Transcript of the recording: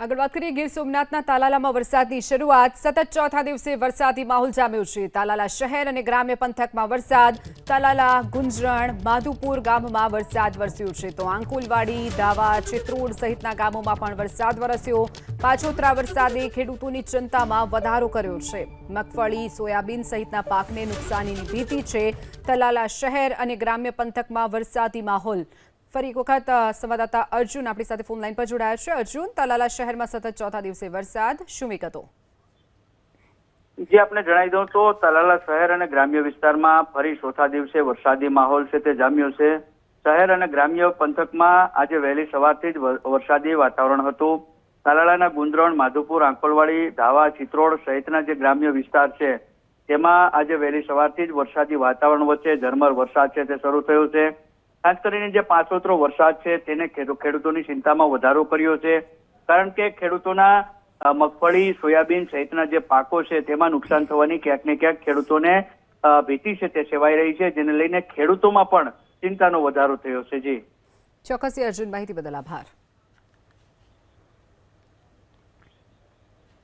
આગળ વાત કરીએ, ગીર સોમનાથના તાલાલામાં વરસાદની શરૂઆત. સતત ચોથા દિવસે વરસાદી માહોલ જામ્યો છે. તાલાલા શહેર અને ગ્રામ્ય પંથકમાં વરસાદ. તાલાલા, ગુંજરણ, માધુપુર ગામમાં વરસાદ વરસ્યો છે. તો આંકુલવાડી દાવા ચિત્રોડ સહિતના ગામોમાં પણ વરસાદ વરસ્યો. પાછોતરા વરસાદે ખેડૂતોની ચિંતામાં વધારો કર્યો છે. મગફળી, સોયાબીન સહિતના પાકને નુકસાનીની ભીતિ છે. તલાલા શહેર અને ગ્રામ્ય પંથકમાં વરસાદી માહોલ ફરી એક વખત સંવાદદાતા અર્જુન આપણી સાથે ફોન લાઈન પર જોડાયા છે. અર્જુન, તલાલા શહેરમાં સતત ચોથા દિવસે વરસાદ. શું વિગતો? જે આપણે જણાવી દઉં તો તલાલા શહેર અને ગ્રામ્ય વિસ્તારમાં ફરી ચોથા દિવસે વરસાદી માહોલ છે તે જામ્યો છે. શહેર અને ગ્રામ્ય પંથકમાં આજે વહેલી સવારથી જ વર- વરસાદી વાતાવરણ હતું. તાલાલાના ગુંદરણ માધુપુર, આંકોલવાડી, ધાવા, ચિત્રોડ સહિતના જે ગ્રામ્ય વિસ્તાર છે, તેમાં આજે વહેલી સવારથી જ વરસાદી વાતાવરણ વચ્ચે ઝરમર વરસાદ છે તે શરૂ થયો છે. ખાસ કરીને જે પાછોતરો વરસાદ છે, તેને ખેડૂતોની ચિંતામાં વધારો કર્યો છે. કારણ કે ખેડૂતોના મગફળી, સોયાબીન સહિતના જે પાકો છે, તેમાં નુકસાન થવાની ક્યાંક ને ક્યાંક ખેડૂતોને ભીતિ છે, તે સેવાઈ રહી છે, જેને લઈને ખેડૂતોમાં પણ ચિંતાનો વધારો થયો છે. જી. ચોક્કસ અર્જુન, માહિતી બદલ આભાર.